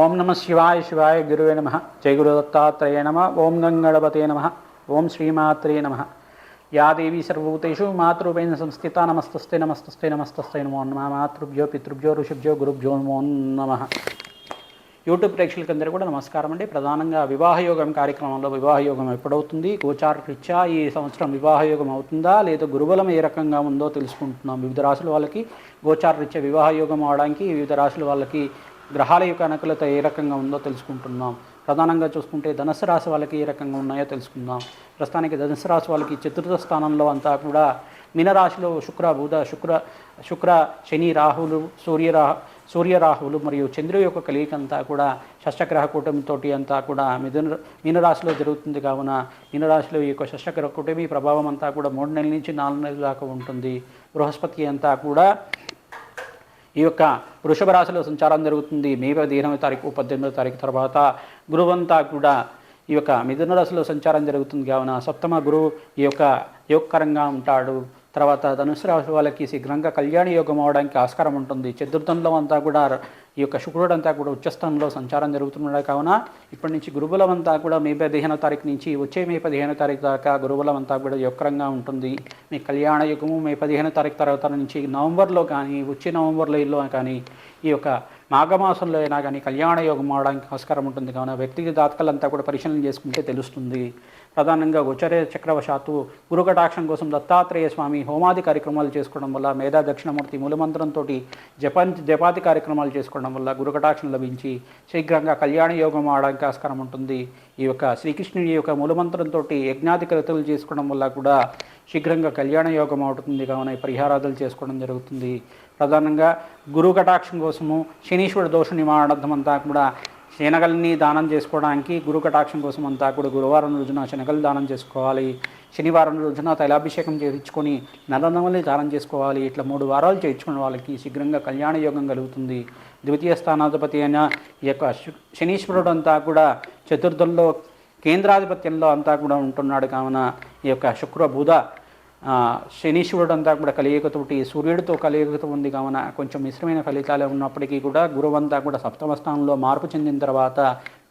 ఓం నమ శివాయ శివాయ గురువే నమ. జయ గురు దత్తాత్రేయ నమ. ఓం గంగళపతే నమ. ఓం శ్రీమాత్రే నమ. యా దేవీ సర్వభూతేషు మాతృపేణ సంస్థిత నమస్తస్తే నమస్తస్తే నమస్తస్తే నమో నమ. మాతృభ్యో పితృభ్యో ఋషిభ్యో గురుభ్యో నమో నమ. యూట్యూబ్ ప్రేక్షకులందరూ కూడా నమస్కారం అండి. ప్రధానంగా వివాహయోగం కార్యక్రమంలో వివాహయోగం ఎప్పుడవుతుంది? గోచారరీత్యా ఈ సంవత్సరం వివాహయోగం అవుతుందా? లేదా గురుబలం ఏ రకంగా ఉందో తెలుసుకుంటున్నాం వివిధ రాశుల వాళ్ళకి. గోచార వివాహయోగం అవడానికి వివిధ రాశుల వాళ్ళకి గ్రహాల యొక్క అనుకూలత ఏ రకంగా ఉందో తెలుసుకుంటున్నాం. ప్రధానంగా చూసుకుంటే ధనుసు రాశి వాళ్ళకి ఏ రకంగా ఉన్నాయో తెలుసుకుందాం. ప్రస్తుతానికి ధనుసు రాశి వాళ్ళకి చతుర్థ స్థానంలో అంతా కూడా మీనరాశిలో శుక్ర బుధ శుక్ర శుక్ర శని రాహులు సూర్యరాహ సూర్యరాహువులు మరియు చంద్రు యొక్క కలియిక అంతా కూడా షష్టగ్రహ కూటమితోటి అంతా కూడా మిథున మీనరాశిలో జరుగుతుంది కావున మీనరాశిలో ఈ యొక్క షష్టగ్రహ కూటమి ప్రభావం అంతా కూడా మూడు నెలల నుంచి నాలుగు నెలల దాకా ఉంటుంది. బృహస్పతి అంతా కూడా ఈ యొక్క వృషభ రాశిలో సంచారం జరుగుతుంది. మే పదిహేనవ తారీఖు పద్దెనిమిదో తారీఖు తర్వాత గురువంతా కూడా ఈ యొక్క మిథున రాశిలో సంచారం జరుగుతుంది. కావున సప్తమ గురువు ఈ యొక్క యోగకరంగా ఉంటాడు. తర్వాత ధనుసు రాశి వాళ్ళకి శీఘ్రంగా కళ్యాణ యోగం అవడానికి ఆస్కారం ఉంటుంది. చతుర్థంలో అంతా కూడా ఈ యొక్క శుక్రుడు అంతా కూడా ఉచ్చస్థానంలో సంచారం జరుగుతున్నాడు కావున ఇప్పటి నుంచి గురుబలం అంతా కూడా మే పదిహేనో తారీఖు నుంచి వచ్చే మే పదిహేనో తారీఖు దాకా గురుబలం అంతా కూడా యొక్కరంగా ఉంటుంది. మీ కళ్యాణ యుగము మే పదిహేనో తారీఖు తర్వాత నుంచి నవంబర్లో కానీ వచ్చే నవంబర్లో కానీ ఈ యొక్క మాఘమాసంలో అయినా కానీ కళ్యాణ యోగం అవడానికి ఆస్కారం ఉంటుంది. కావున వ్యక్తికి జాతకాలంతా కూడా పరిశీలన చేసుకుంటే తెలుస్తుంది. ప్రధానంగా గోచర చక్రవశాత్తు గురుకటాక్షం కోసం దత్తాత్రేయ స్వామి హోమాది కార్యక్రమాలు చేసుకోవడం వల్ల మేధా దక్షిణమూర్తి మూలమంత్రంతో జపం జపాతి కార్యక్రమాలు చేసుకోవడం వల్ల గురుకటాక్షం లభించి శీఘ్రంగా కళ్యాణ యోగం ఆడడానికి ఆస్కారం ఉంటుంది. ఈ యొక్క శ్రీకృష్ణుని యొక్క మూలమంత్రంతో యజ్ఞాది కృతులు చేసుకోవడం వల్ల కూడా శీఘ్రంగా కళ్యాణ యోగం అవుతుంది. కావున పరిహారాదులు చేసుకోవడం జరుగుతుంది. ప్రధానంగా గురు కటాక్షం కోసము శనీశ్వర దోష నివారణార్థం అంతా కూడా శనగల్ని దానం చేసుకోవడానికి గురు కటాక్షం కోసం అంతా కూడా గురువారం రోజున శనగలు దానం చేసుకోవాలి. శనివారం రోజున తైలాభిషేకం చేయించుకొని నల్లనవల్ని దానం చేసుకోవాలి. ఇట్లా మూడు వారాలు చేయించుకున్న వాళ్ళకి శీఘ్రంగా కళ్యాణ యోగం కలుగుతుంది. ద్వితీయ స్థానాధిపతి అయిన ఈ యొక్క శనీశ్వరుడు అంతా కూడా చతుర్థంలో కేంద్రాధిపత్యంలో అంతా కూడా ఉంటున్నాడు కావున ఈ యొక్క శుక్ర బుధ శనీశ్వరుడు అంతా కూడా కలియుగతోటి సూర్యుడితో కలియకత ఉంది కావున కొంచెం మిశ్రమైన ఫలితాలే ఉన్నప్పటికీ కూడా గురువు అంతా కూడా సప్తమ స్థానంలో మార్పు చెందిన తర్వాత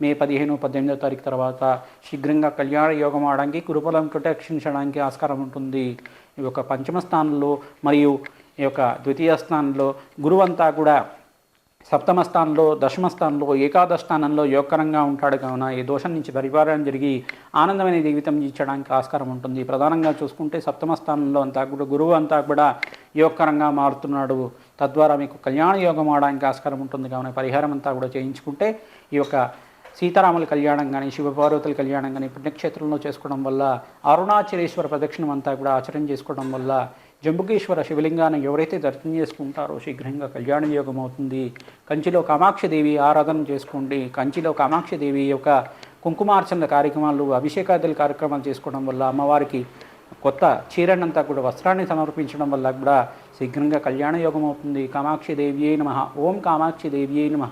మే పదిహేను పద్దెనిమిదో తారీఖు తర్వాత శీఘ్రంగా కళ్యాణ యోగం ఆడడానికి గురుబలం రక్షించడానికి ఆస్కారం ఉంటుంది. ఈ యొక్క పంచమ స్థానంలో మరియు ఈ యొక్క ద్వితీయ స్థానంలో గురువంతా కూడా సప్తమ స్థానంలో దశమ స్థానంలో ఏకాదశ స్థానంలో యోగకరంగా ఉంటాడు. కావున ఈ దోషం నుంచి పరిహారం జరిగి ఆనందమైన జీవితం జీవించడానికి ఆస్కారం ఉంటుంది. ప్రధానంగా చూసుకుంటే సప్తమ స్థానంలో అంతా కూడా గురువు అంతా కూడా యోగకరంగా మారుతున్నాడు. తద్వారా మీకు కళ్యాణ యోగం అవడానికి ఆస్కారం ఉంటుంది. కావున పరిహారం అంతా కూడా చేయించుకుంటే ఈ యొక్క సీతారాముల కళ్యాణం కానీ శివపార్వతుల కళ్యాణం కానీ పుణ్యక్షేత్రంలో చేసుకోవడం వల్ల అరుణాచలేశ్వర ప్రదక్షిణం అంతా కూడా ఆచరణ చేసుకోవడం వల్ల జంబుకేశ్వర శివలింగాన్ని ఎవరైతే దర్శనం చేసుకుంటారో శీఘ్రంగా కళ్యాణ యోగం అవుతుంది. కంచిలో కామాక్షిదేవి ఆరాధన చేసుకోండి. కంచిలో కామాక్షిదేవి యొక్క కుంకుమార్చనల కార్యక్రమాలు అభిషేకాదుల కార్యక్రమాలు చేసుకోవడం వల్ల అమ్మవారికి కొత్త చీరనంతా కూడా వస్త్రాన్ని సమర్పించడం వల్ల కూడా శీఘ్రంగా కళ్యాణ యోగం అవుతుంది. కామాక్షి దేవ్యే నమ. ఓం కామాక్షి దేవ్యే నమ.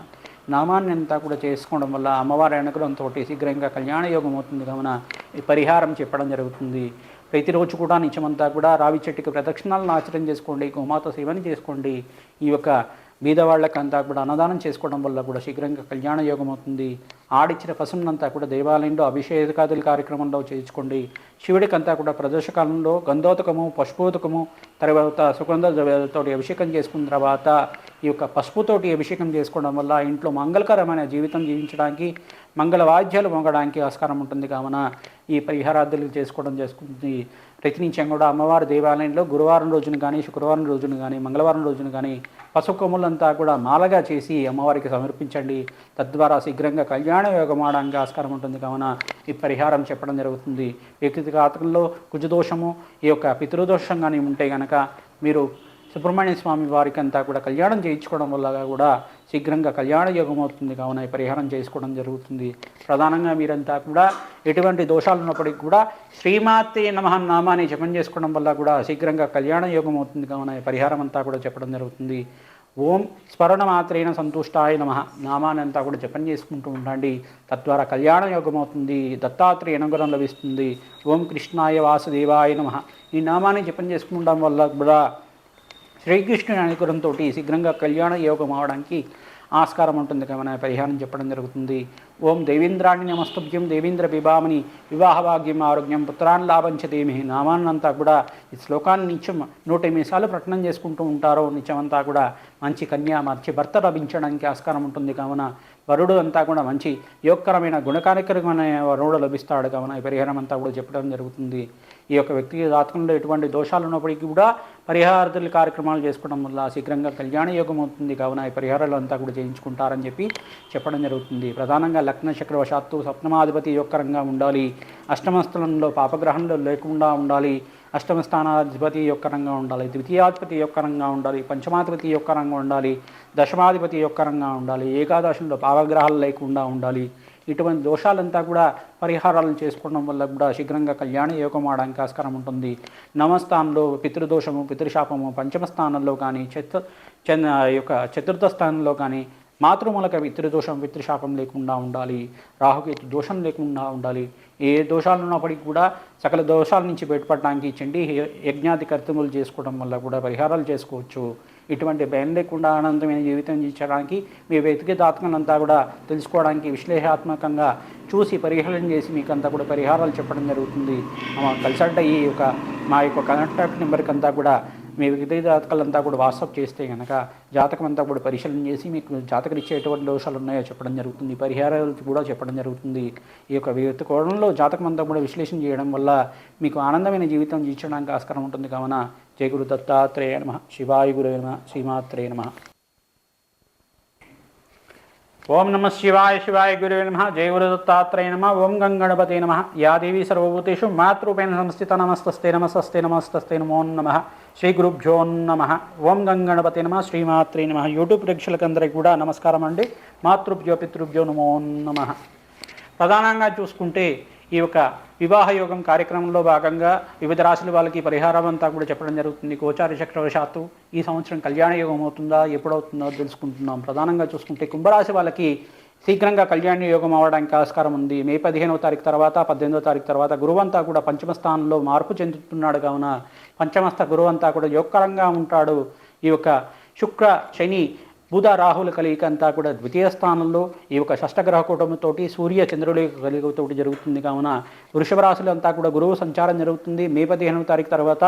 నామాన్ని అంతా కూడా చేసుకోవడం వల్ల అమ్మవారి అనుగ్రహంతో శీఘ్రంగా కళ్యాణ యోగం అవుతుంది. కావున ఈ పరిహారం చెప్పడం జరుగుతుంది. ప్రతిరోజు కూడా నిత్యమంతా కూడా రావి చెట్టుకి ప్రదక్షిణాలను ఆచరణ చేసుకోండి గోమాత సేవని చేసుకోండి. ఈ యొక్క బీదవాళ్ళకంతా కూడా అన్నదానం చేసుకోవడం వల్ల కూడా శీఘ్రంగా కళ్యాణ యోగం అవుతుంది. ఆడిచ్చిన పశువునంతా కూడా దేవాలయంలో అభిషేకాదుల కార్యక్రమంలో చేయించుకోండి శివుడికి అంతా కూడా ప్రదోషకాలంలో గంధోదకము పశుపోతకము తర్వాత సుగంధ ద్రవ్యాలతో అభిషేకం చేసుకున్న తర్వాత ఈ యొక్క పసుపుతోటి అభిషేకం చేసుకోవడం వల్ల ఇంట్లో మంగళకరమైన జీవితం జీవించడానికి మంగళ వాద్యాలు మోగడానికి ఆస్కారం ఉంటుంది. కావున ఈ పరిహారాదులు చేసుకోవడం చేసుకుంటుంది. ప్రతినిత్యం కూడా అమ్మవారి దేవాలయంలో గురువారం రోజున కానీ శుక్రవారం రోజున కానీ మంగళవారం రోజున కానీ పసుపు కొమ్ములంతా కూడా మాలగా చేసి అమ్మవారికి సమర్పించండి. తద్వారా శీఘ్రంగా కళ్యాణ యోగమాడానికి ఆస్కారం ఉంటుంది. కావున ఈ పరిహారం చెప్పడం జరుగుతుంది. వ్యక్తిగత ఆతకంలో కుజదోషము ఈ యొక్క పితృదోషం కానీ ఉంటే కనుక మీరు సుబ్రహ్మణ్య స్వామి వారికి అంతా కూడా కళ్యాణం చేయించుకోవడం వల్ల కూడా శీఘ్రంగా కళ్యాణ యోగం అవుతుంది. కావున పరిహారం చేసుకోవడం జరుగుతుంది. ప్రధానంగా మీరంతా కూడా ఎటువంటి దోషాలు ఉన్నప్పటికీ కూడా శ్రీమాతే నమః నామాన్ని జపం చేసుకోవడం వల్ల కూడా శీఘ్రంగా కళ్యాణ యోగం అవుతుంది. కావున పరిహారం అంతా కూడా చెప్పడం జరుగుతుంది. ఓం స్మరణ మాత్రేణ సంతుష్టాయ నమ నామాన్ని అంతా కూడా జపం చేసుకుంటూ ఉండండి. తద్వారా కళ్యాణ యోగం అవుతుంది. దత్తాత్రేయ అనుగ్రహం లభిస్తుంది. ఓం కృష్ణాయ వాసుదేవాయ నమ ఈ నామాన్ని జపం చేసుకుంటం వల్ల కూడా శ్రీకృష్ణుని అనుగ్రహంతో శీఘ్రంగా కళ్యాణ యోగం అవడానికి ఆస్కారం ఉంటుంది కావున పరిహారం చెప్పడం జరుగుతుంది. ఓం దేవేంద్రాణి నమస్తుభ్యం దేవేంద్ర బిబామని వివాహ భాగ్యం ఆరోగ్యం పుత్రాన్ లాభంచదేమి నామాన్నంతా కూడా ఈ శ్లోకాన్ని నిత్యం నూట ఎనిమిది సార్లు ప్రకటన చేసుకుంటూ ఉంటారో నిత్యమంతా కూడా మంచి కన్య మంచి భర్త లభించడానికి ఆస్కారం ఉంటుంది. కావున వరుడు అంతా కూడా మంచి యోగకరమైన గుణకార్యకరమైన వరుడు లభిస్తాడు. కావున ఈ పరిహారం అంతా కూడా చెప్పడం జరుగుతుంది. ఈ యొక్క వ్యక్తి జాతకంలో ఎటువంటి దోషాలు ఉన్నప్పటికీ కూడా పరిహారాదుల కార్యక్రమాలు చేసుకోవడం వల్ల శీఘ్రంగా కళ్యాణ యోగం అవుతుంది. కావున ఈ పరిహారాలు అంతా కూడా చేయించుకుంటారని చెప్పి చెప్పడం జరుగుతుంది. ప్రధానంగా లగ్న చక్రవశాత్తు సప్తమాధిపతి యోగకరంగా ఉండాలి. అష్టమస్థలంలో పాపగ్రహంలో లేకుండా ఉండాలి. అష్టమ స్థానాధిపతి యొక్క రంగా ఉండాలి ద్వితీయాధిపతి యొక్క రంగా ఉండాలి పంచమాధిపతి యొక్క రంగా ఉండాలి దశమాధిపతి యొక్క రంగా ఉండాలి ఏకాదశంలో పావగ్రహాలు లేకుండా ఉండాలి. ఇటువంటి దోషాలంతా కూడా పరిహారాలు చేసుకోవడం వల్ల కూడా శీఘ్రంగా కళ్యాణ యోగం ఆడడానికి ఆస్కారం ఉంటుంది. నవస్థానంలో పితృదోషము పితృశాపము పంచమ స్థానంలో కానీ చతు చంద్ర యొక్క చతుర్థ స్థానంలో కానీ మాతృమూలక పితృదోషం పితృశాపం లేకుండా ఉండాలి. రాహుకేతు దోషం లేకుండా ఉండాలి. ఏ దోషాలు ఉన్నప్పటికీ కూడా సకల దోషాల నుంచి బయటపడడానికి చండీ యజ్ఞాది కర్తములు చేసుకోవడం వల్ల కూడా పరిహారాలు చేసుకోవచ్చు. ఇటువంటి భయం లేకుండా ఆనందమైన జీవితం జీవించడానికి మీ వెతికే దాతకంతా కూడా తెలుసుకోవడానికి విశ్లేషాత్మకంగా చూసి పరిహారం చేసి మీకు అంతా కూడా పరిహారాలు చెప్పడం జరుగుతుంది. కన్సల్ట్ అయ్యి యొక్క మా యొక్క కాంటాక్ట్ నెంబర్కి అంతా కూడా మీ వివిధ జాతకాలంతా కూడా వాట్సాప్ చేస్తే కనుక జాతకం అంతా కూడా పరిశీలన చేసి మీకు జాతకరీత్యా ఎటువంటి దోషాలు ఉన్నాయో చెప్పడం జరుగుతుంది. పరిహారాలు కూడా చెప్పడం జరుగుతుంది. ఈ యొక్క వివిధ కోణంలో జాతకం అంతా కూడా విశ్లేషణ చేయడం వల్ల మీకు ఆనందమైన జీవితం జీవించడానికి ఆస్కారం ఉంటుంది. కావున జయ గురు దత్తాత్రేయ నమ. శివాయ గురు నమ. శ్రీమాత్రేయ నమ. ఓం నమ శివాయ శివాయ గురువే నమ జయ గురు దత్తాత్రేయ నమ ఓం గంగణపతి నమ యా దేవీ సర్వభూతేషు మాతృపేణ సంస్థిత నమస్తస్తే నమస్తస్తే నమస్తస్తే నమో నమ శ్రీ గురుభ్యో నమ ఓం గంగణపతి నమ శ్రీమాత్రే నమ. యూట్యూబ్ ప్రేక్షకులందరికీ కూడా నమస్కారం అండి. మాతృభ్యో పితృభ్యో నమో నమ. ప్రధానంగా చూసుకుంటే ఈ యొక్క వివాహ యోగం కార్యక్రమంలో భాగంగా వివిధ రాశుల వాళ్ళకి పరిహారం అంతా కూడా చెప్పడం జరుగుతుంది. గోచార చక్రవశాత్తు ఈ సంవత్సరం కళ్యాణ యోగం అవుతుందా ఎప్పుడవుతుందో తెలుసుకుంటున్నాం. ప్రధానంగా చూసుకుంటే కుంభరాశి వాళ్ళకి శీఘ్రంగా కళ్యాణ యోగం అవడానికి ఆస్కారం ఉంది. మే పదిహేనవ తారీఖు తర్వాత పద్దెనిమిదవ తారీఖు తర్వాత గురువంతా కూడా పంచమ స్థానంలో మార్పు చెందుతున్నాడు. కావున పంచమస్థ గురువంతా కూడా యోగకరంగా ఉంటాడు. ఈ యొక్క శుక్ర శని బుధ రాహుల కలయిక అంతా కూడా ద్వితీయ స్థానంలో ఈ యొక్క షష్టగ్రహ కూటమితోటి సూర్య చంద్రుల యొక్క కలయికతోటి జరుగుతుంది కావున వృషభ రాశులు అంతా కూడా గురువు సంచారం జరుగుతుంది. మే పదిహేనవ తారీఖు తర్వాత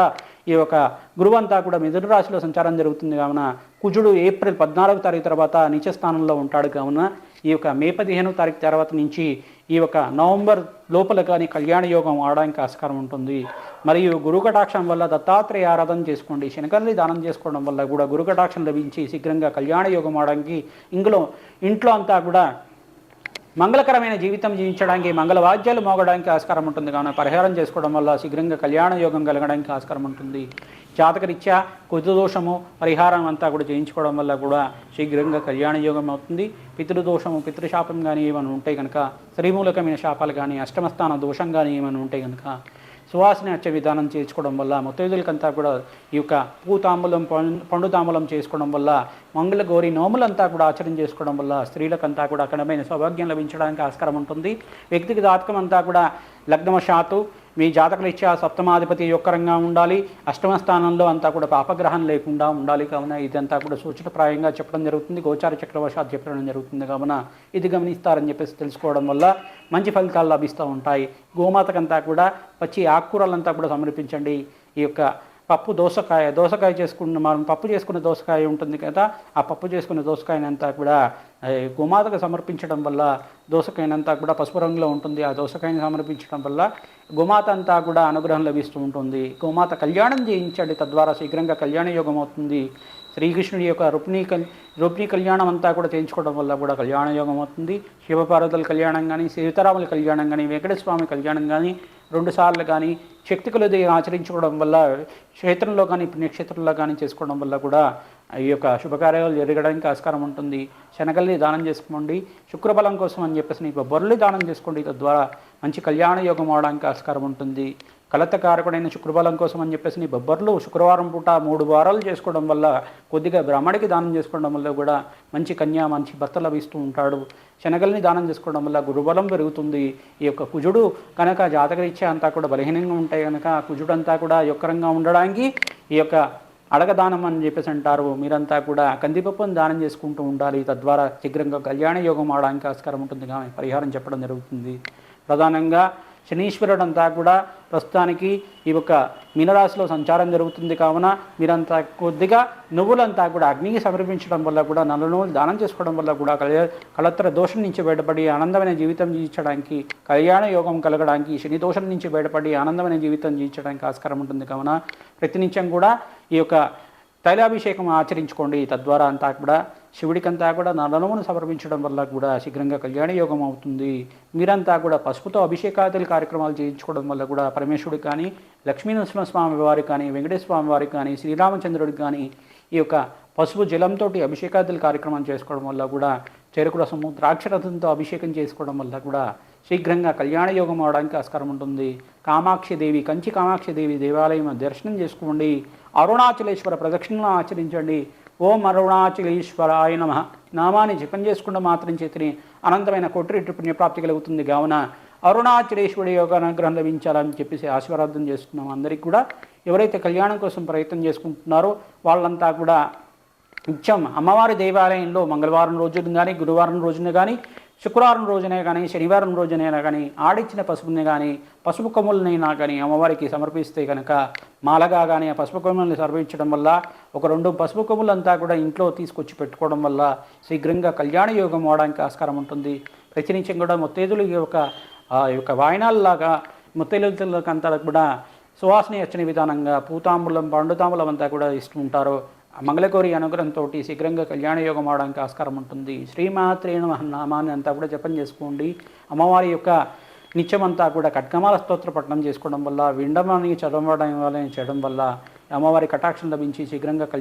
ఈ యొక్క గురువు అంతా కూడా మిథున రాశిలో సంచారం జరుగుతుంది కావున కుజుడు ఏప్రిల్ పద్నాలుగు తారీఖు తర్వాత నీచ స్థానంలో ఉంటాడు కావున ఈ యొక్క మే పదిహేనవ తారీఖు తర్వాత నుంచి ఈ యొక్క నవంబర్ లోపల కానీ కళ్యాణ యోగం ఆడడానికి ఆస్కారం ఉంటుంది. మరియు గురుకటాక్షం వల్ల దత్తాత్రేయ ఆరాధన చేసుకోండి శనకల్ని దానం చేసుకోవడం వల్ల కూడా గురుకటాక్షం లభించి శీఘ్రంగా కళ్యాణ యోగం ఆడడానికి ఇందులో ఇంట్లో అంతా కూడా మంగళకరమైన జీవితం జీవించడానికి మంగళ వాద్యాలు మోగడానికి ఆస్కారం ఉంటుంది. కావున పరిహారం చేసుకోవడం వల్ల శీఘ్రంగా కళ్యాణ యోగం కలగడానికి ఆస్కారం ఉంటుంది. జాతకరీత్యా దోషము పరిహారం అంతా కూడా చేయించుకోవడం వల్ల కూడా శీఘ్రంగా కళ్యాణ యోగం అవుతుంది. పితృదోషము పితృశాపం కానీ ఏమైనా ఉంటే కనుక శ్రీమూలకమైన శాపాలు కానీ అష్టమస్థాన దోషం కానీ ఏమైనా ఉంటే కనుక సువాసన వచ్చే విధానం చేసుకోవడం వల్ల ముత్తైదులకంతా కూడా ఈ యొక్క పూతాంబూలం పండు తాంబూలం చేసుకోవడం వల్ల మంగళ గౌరి నోములంతా కూడా ఆచరణ చేసుకోవడం వల్ల స్త్రీలకంతా కూడా అక్కడమైన సౌభాగ్యం లభించడానికి ఆస్కారం ఉంటుంది. వ్యక్తికి జాతకం అంతా కూడా లగ్నవశాత్తు మీ జాతకరీత్యా సప్తమాధిపతి యొక్కరంగా ఉండాలి. అష్టమ స్థానంలో అంతా కూడా పాపగ్రహం లేకుండా ఉండాలి కావున ఇదంతా కూడా సూచనప్రాయంగా చెప్పడం జరుగుతుంది. గోచార చక్రవశాత్ చెప్పడం జరుగుతుంది కావున ఇది గమనిస్తారని చెప్పేసి తెలుసుకోవడం వల్ల మంచి ఫలితాలు లభిస్తూ ఉంటాయి. గోమాతకంతా కూడా పచ్చి ఆకుకూరలంతా కూడా సమర్పించండి. ఈ యొక్క పప్పు దోసకాయ దోసకాయ చేసుకున్న మనం పప్పు చేసుకున్న దోసకాయ ఉంటుంది కదా ఆ పప్పు చేసుకున్న దోసకాయనంతా కూడా గోమాతకు సమర్పించడం వల్ల దోసకాయనంతా కూడా పసుపు రంగులో ఉంటుంది. ఆ దోసకాయని సమర్పించడం వల్ల గోమాత అంతా కూడా అనుగ్రహం లభిస్తూ ఉంటుంది. గోమాత కళ్యాణం చేయించండి. తద్వారా శీఘ్రంగా కళ్యాణ యోగం అవుతుంది. శ్రీకృష్ణుడి యొక్క రుక్మిణీ కల్ కళ్యాణం అంతా కూడా చేయించుకోవడం వల్ల కూడా కళ్యాణ యోగం అవుతుంది. శివపార్వతుల కళ్యాణం కానీ సీతారాముల కళ్యాణం కానీ వెంకటస్వామి కళ్యాణం కానీ రెండుసార్లు కానీ శక్తికలు ఆచరించుకోవడం వల్ల క్షేత్రంలో కానీ పుణ్యక్షేత్రంలో కానీ చేసుకోవడం వల్ల కూడా ఈ యొక్క శుభకార్యాలు జరగడానికి ఆస్కారం ఉంటుంది. శనగల్ని దానం చేసుకోండి. శుక్రబలం కోసం అని చెప్పేసి నీకు బొర్రలు దానం చేసుకోండి. తద్వారా మంచి కళ్యాణ యోగం అవడానికి ఆస్కారం ఉంటుంది. కలతకారకుడైన శుక్రబలం కోసం అని చెప్పేసి నీ బొబ్బర్లు శుక్రవారం పూట మూడు వారాలు చేసుకోవడం వల్ల కొద్దిగా బ్రాహ్మడికి దానం చేసుకోవడం వల్ల కూడా మంచి కన్య మంచి భర్త లభిస్తూ ఉంటాడు. శనగల్ని దానం చేసుకోవడం వల్ల గురుబలం పెరుగుతుంది. ఈ యొక్క కుజుడు కనుక జాతకరీత్యా అంతా కూడా బలహీనంగా ఉంటాయి కనుక కుజుడు అంతా కూడా యొక్కరంగా ఉండడానికి ఈ యొక్క అడగదానం అని చెప్పేసి అంటారు. మీరంతా కూడా కందిపప్పును దానం చేసుకుంటూ ఉండాలి. తద్వారా శీఘ్రంగా కళ్యాణ యోగం ఆడడానికి ఆస్కారం ఉంటుంది. కానీ పరిహారం చెప్పడం జరుగుతుంది. ప్రధానంగా శనీశ్వరుడు అంతా కూడా ప్రస్తుతానికి ఈ యొక్క మీనరాశిలో సంచారం జరుగుతుంది కావున మీరంతా కొద్దిగా నువ్వులంతా కూడా అగ్నికి సమర్పించడం వల్ల కూడా నల్ల నువ్వులు దానం చేసుకోవడం వల్ల కూడా కళ్యా కళత్ర దోషం నుంచి బయటపడి ఆనందమైన జీవితం జీవించడానికి కళ్యాణ యోగం కలగడానికి శని దోషం నుంచి బయటపడి ఆనందమైన జీవితం జీవించడానికి ఆస్కారం ఉంటుంది కావున ప్రతినిత్యం కూడా ఈ యొక్క తైలాభిషేకం ఆచరించుకోండి. తద్వారా అంతా కూడా శివుడికంతా కూడా నలనమును సమర్పించడం వల్ల కూడా శీఘ్రంగా కళ్యాణ యోగం అవుతుంది. మీరంతా కూడా పసుపుతో అభిషేకాదులు కార్యక్రమాలు చేయించుకోవడం వల్ల కూడా పరమేశ్వరుడికి కానీ లక్ష్మీనరసింహ స్వామి వారికి కానీ వెంకటేశ్వర స్వామి వారికి కానీ శ్రీరామచంద్రుడికి కానీ ఈ యొక్క పసుపు జలంతో అభిషేకాదులు కార్యక్రమం చేసుకోవడం వల్ల కూడా చెరుకు రసము ద్రాక్ష అభిషేకం చేసుకోవడం వల్ల కూడా శీఘ్రంగా కళ్యాణ యోగం అవడానికి ఆస్కారం ఉంటుంది. కామాక్షిదేవి కంచి కామాక్షిదేవి దేవాలయం దర్శనం చేసుకోండి. అరుణాచలేశ్వర ప్రదక్షిణలను ఆచరించండి. ఓం అరుణాచలేశ్వరాయ నమ. నామాన్ని జపం చేసుకుంటూ మాత్రం చేతిని అనంతమైన కోటి పుణ్యప్రాప్తి కలుగుతుంది. కావున అరుణాచలేశ్వరి యొక్క అనుగ్రహం లభించాలని చెప్పేసి ఆశీర్వాదం చేస్తున్నాం అందరికీ కూడా. ఎవరైతే కళ్యాణం కోసం ప్రయత్నం చేసుకుంటున్నారో వాళ్ళంతా కూడా నిత్యం అమ్మవారి దేవాలయంలో మంగళవారం రోజున కానీ గురువారం రోజున కానీ శుక్రవారం రోజునే కానీ శనివారం రోజునైనా కానీ ఆడిచ్చిన పసుపుని కానీ పసుపు కొమ్ములనైనా కానీ అమ్మవారికి సమర్పిస్తే కనుక మాలగా కానీ ఆ పసుపు కొమ్ములని సమర్పించడం వల్ల ఒక రెండు పసుపు కొమ్ములంతా కూడా ఇంట్లో తీసుకొచ్చి పెట్టుకోవడం వల్ల శీఘ్రంగా కళ్యాణ యోగం అవడానికి ఆస్కారం ఉంటుంది. ప్రతినిత్యం కూడా ముత్తైదులు ఈ యొక్క యొక్క వాయనాల్లాగా ముత్తైదులకంతా కూడా సువాసన వచ్చిన విధానంగా పూతాంబులం పండుతాంబులం అంతా కూడా ఇస్తుంటారు మంగళగౌరి అనుగ్రహంతో శీఘ్రంగా కళ్యాణ యోగం అవడానికి ఆస్కారం ఉంటుంది. శ్రీమాత్రేణ నామాన్ని అంతా కూడా జపం చేసుకోండి. అమ్మవారి యొక్క నిత్యమంతా కూడా కట్కమాల స్తోత్ర పఠనం చేసుకోవడం వల్ల విండమాని చదవడం వల్ల చేయడం వల్ల అమ్మవారి కటాక్షం లభించి శీఘ్రంగా కళ్యాణ